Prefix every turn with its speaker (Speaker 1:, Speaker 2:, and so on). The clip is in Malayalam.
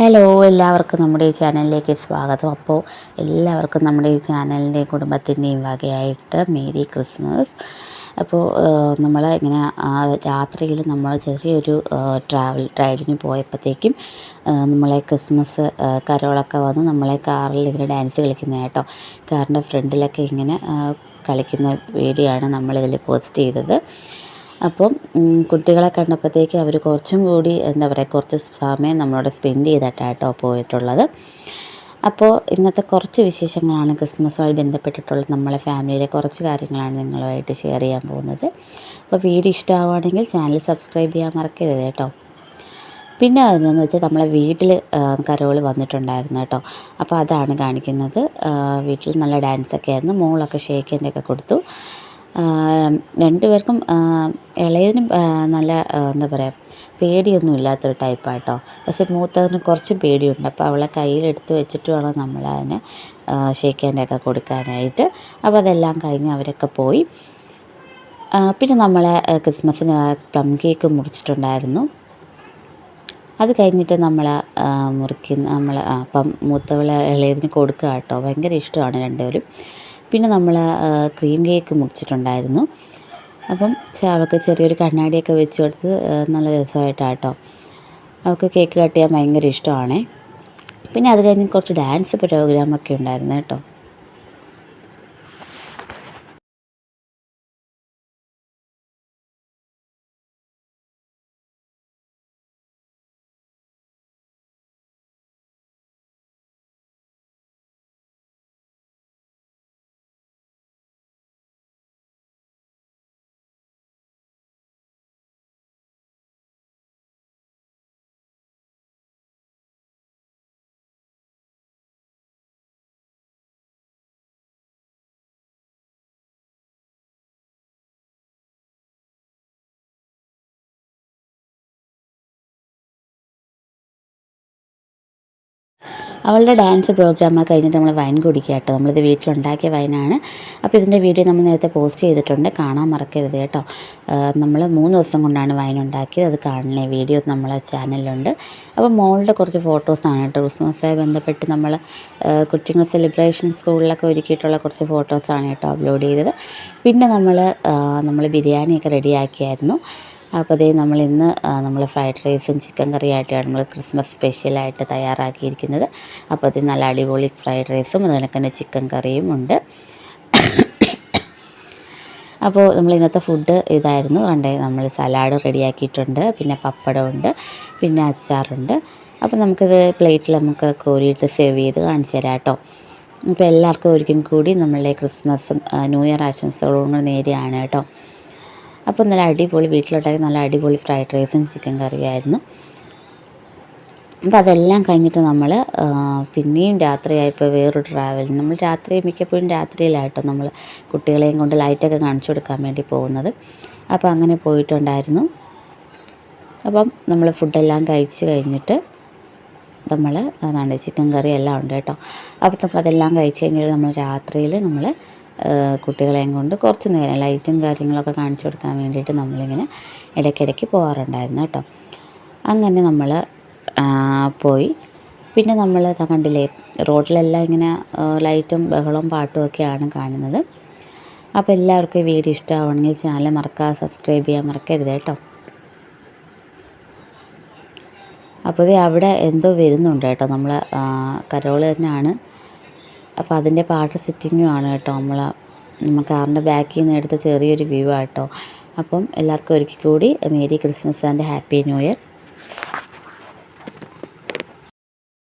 Speaker 1: ഹലോ എല്ലാവർക്കും നമ്മുടെ ഈ ചാനലിലേക്ക് സ്വാഗതം. അപ്പോൾ എല്ലാവർക്കും നമ്മുടെ ഈ ചാനലിന്റെയും കുടുംബത്തിന്റെയും വകയായിട്ട് മേരി ക്രിസ്മസ്. അപ്പോൾ നമ്മൾ ഇങ്ങനെ രാത്രിയിൽ നമ്മൾ ചെറിയൊരു ട്രാവൽ റൈഡിന് പോയപ്പോഴത്തേക്കും നമ്മളെ ക്രിസ്മസ് കരോളൊക്കെ വന്ന് നമ്മളെ കാറിൽ ഇങ്ങനെ ഡാൻസ് കളിക്കുന്ന കേട്ടോ. കാറിന്റെ ഫ്രണ്ടിലൊക്കെ ഇങ്ങനെ കളിക്കുന്ന വീഡിയോ ആണ് നമ്മളിതിൽ പോസ്റ്റ് ചെയ്തത്. അപ്പം കുട്ടികളെ കണ്ടപ്പോഴത്തേക്ക് അവർ കുറച്ചും കൂടി എന്താ പറയുക കുറച്ച് സമയം നമ്മളോട് സ്പെൻഡ് ചെയ്തിട്ടാണ് കേട്ടോ പോയിട്ടുള്ളത്. അപ്പോൾ ഇന്നത്തെ കുറച്ച് വിശേഷങ്ങളാണ് ക്രിസ്മസുമായി ബന്ധപ്പെട്ടിട്ടുള്ള നമ്മളെ ഫാമിലിയിലെ കുറച്ച് കാര്യങ്ങളാണ് നിങ്ങളുമായിട്ട് ഷെയർ ചെയ്യാൻ പോകുന്നത്. അപ്പോൾ വീഡിയോ ഇഷ്ടമാവുകയാണെങ്കിൽ ചാനൽ സബ്സ്ക്രൈബ് ചെയ്യാൻ മറക്കരുത് കേട്ടോ. പിന്നെ അതെന്ന് വെച്ചാൽ നമ്മളെ വീട്ടിൽ കരോൾ വന്നിട്ടുണ്ടായിരുന്നു കേട്ടോ. അപ്പോൾ അതാണ് കാണിക്കുന്നത്. വീട്ടിൽ നല്ല ഡാൻസൊക്കെ ആയിരുന്നു. മോളൊക്കെ ഷേക്കിന്റെ ഒക്കെ കൊടുത്തു. രണ്ടുപേർക്കും ഇളയതിനും നല്ല എന്താ പറയുക പേടിയൊന്നും ഇല്ലാത്തൊരു ടൈപ്പാട്ടോ. പക്ഷെ മൂത്തതിന് കുറച്ച് പേടിയുണ്ട്. അപ്പോൾ അവളെ കയ്യിലെടുത്ത് വെച്ചിട്ട് വേണം നമ്മൾ അതിന് ഷേക്ക് കൊടുക്കാനായിട്ട്. അപ്പോൾ അതെല്ലാം കഴിഞ്ഞ് അവരൊക്കെ പോയി. പിന്നെ നമ്മൾ ക്രിസ്മസിന് പ്ലം കേക്ക് മുറിച്ചിട്ടുണ്ടായിരുന്നു. അത് കഴിഞ്ഞിട്ട് നമ്മൾ മുറിക്കുന്ന നമ്മൾ അപ്പം മൂത്തവളെ ഇളയതിന് കൊടുക്കുക കേട്ടോ. ഭയങ്കര ഇഷ്ടമാണ് രണ്ടുപേരും. പിന്നെ നമ്മൾ ക്രീം കേക്ക് മുറിച്ചിട്ടുണ്ടായിരുന്നു. അപ്പം അവൾക്ക് ചെറിയൊരു കണ്ണാടിയൊക്കെ വെച്ച് കൊടുത്ത് നല്ല രസമായിട്ടാണ് കേട്ടോ അവൾക്ക് കേക്ക് കട്ട് ചെയ്യാൻ ഭയങ്കര ഇഷ്ടമാണ്. പിന്നെ അത് കഴിഞ്ഞ് കുറച്ച് ഡാൻസ് പ്രോഗ്രാമൊക്കെ ഉണ്ടായിരുന്നു കേട്ടോ. അവളുടെ ഡാൻസ് പ്രോഗ്രാമൊക്കെ കഴിഞ്ഞിട്ട് നമ്മൾ വൈൻ കുടിക്കുക കേട്ടോ. നമ്മളിത് വീട്ടിലുണ്ടാക്കിയ വൈനാണ്. അപ്പോൾ ഇതിന്റെ വീഡിയോ നമ്മൾ നേരത്തെ പോസ്റ്റ് ചെയ്തിട്ടുണ്ട്. കാണാൻ മറക്കരുത് കേട്ടോ. നമ്മൾ മൂന്ന് ദിവസം കൊണ്ടാണ് വൈൻ ഉണ്ടാക്കിയത്. അത് കാണണേ. വീഡിയോസ് നമ്മളെ ചാനലിലുണ്ട്. അപ്പോൾ മോളുടെ കുറച്ച് ഫോട്ടോസാണ് കേട്ടോ. ക്രിസ്മസുമായി ബന്ധപ്പെട്ട് നമ്മൾ കുട്ടിങ്ങൾ സെലിബ്രേഷൻ സ്കൂളിലൊക്കെ ഒരുക്കിയിട്ടുള്ള കുറച്ച് ഫോട്ടോസാണ് കേട്ടോ അപ്ലോഡ് ചെയ്തത്. പിന്നെ നമ്മൾ നമ്മൾ ബിരിയാണിയൊക്കെ റെഡിയാക്കിയായിരുന്നു അപ്പോൾ അതേ നമ്മൾ ഇന്ന് നമ്മൾ ഫ്രൈഡ് റൈസും ചിക്കൻ കറിയായിട്ടാണ് നമ്മൾ ക്രിസ്മസ് സ്പെഷ്യലായിട്ട് തയ്യാറാക്കിയിരിക്കുന്നത്. അപ്പോൾ അത് നല്ല അടിപൊളി ഫ്രൈഡ് റൈസും അതുപോലെ തന്നെ ചിക്കൻ കറിയും ഉണ്ട്. അപ്പോൾ നമ്മൾ ഇന്നത്തെ ഫുഡ് ഇതായിരുന്നു. കണ്ടേ നമ്മൾ സലാഡ് റെഡിയാക്കിയിട്ടുണ്ട് പിന്നെ പപ്പടമുണ്ട് പിന്നെ അച്ചാറുണ്ട്. അപ്പോൾ നമുക്കിത് പ്ലേറ്റിൽ നമുക്ക് കോരിയിട്ട് സെർവ് ചെയ്ത് കാണിച്ചു തരാം കേട്ടോ. അപ്പോൾ എല്ലാവർക്കും ഒരിക്കലും കൂടി നമ്മളുടെ ക്രിസ്മസും ന്യൂ ഇയർ ആശംസകളും നേരെയാണ് കേട്ടോ. അപ്പോൾ നല്ല അടിപൊളി വീട്ടിലുണ്ടാക്കി നല്ല അടിപൊളി ഫ്രൈഡ് റൈസും ചിക്കൻ കറിയായിരുന്നു. അപ്പോൾ അതെല്ലാം കഴിഞ്ഞിട്ട് നമ്മൾ പിന്നെയും രാത്രിയായപ്പോൾ വേറൊരു ട്രാവൽ നമ്മൾ രാത്രി മിക്കപ്പോഴും രാത്രിയിലായിട്ടോ നമ്മൾ കുട്ടികളെയും കൊണ്ട് ലൈറ്റൊക്കെ കാണിച്ചു കൊടുക്കാൻ വേണ്ടി പോകുന്നത്. അപ്പോൾ അങ്ങനെ പോയിട്ടുണ്ടായിരുന്നു. അപ്പം നമ്മൾ ഫുഡെല്ലാം കഴിച്ച് കഴിഞ്ഞിട്ട് നമ്മൾ അതാണ് ചിക്കൻ കറി എല്ലാം ഉണ്ട് കേട്ടോ. അപ്പോൾ നമ്മൾ അതെല്ലാം കഴിച്ച് കഴിഞ്ഞിട്ട് നമ്മൾ രാത്രിയിൽ നമ്മൾ കുട്ടികളെയും കൊണ്ട് കുറച്ച് നേരം ലൈറ്റും കാര്യങ്ങളൊക്കെ കാണിച്ചു കൊടുക്കാൻ വേണ്ടിയിട്ട് നമ്മളിങ്ങനെ ഇടയ്ക്കിടയ്ക്ക് പോകാറുണ്ടായിരുന്നു കേട്ടോ. അങ്ങനെ നമ്മൾ പോയി. പിന്നെ നമ്മൾ കണ്ടില്ലേ റോഡിലെല്ലാം ഇങ്ങനെ ലൈറ്റും ബഹളവും പാട്ടും ഒക്കെയാണ് കാണുന്നത്. അപ്പോൾ എല്ലാവർക്കും ഈ വീഡിയോ ഇഷ്ടമാവണമെങ്കിൽ ചാനൽ മറക്കാതെ സബ്സ്ക്രൈബ് ചെയ്യാൻ മറക്കരുത് കേട്ടോ. അപ്പോൾ അവിടെ എന്തോ വരുന്നുണ്ട് കേട്ടോ നമ്മൾ കരോൾ തന്നെയാണ് അപ്പോൾ അതിന്റെ പാട്ട് സെറ്റിങ്ങും ആണ് കേട്ടോ നമ്മൾ നമ്മൾ കാറിന്റെ ബാക്കിൽ നിന്ന് എടുത്ത ചെറിയൊരു വ്യൂ ആട്ടോ അപ്പം എല്ലാവർക്കും ഒരിക്കൽ കൂടി merry Christmas and happy new year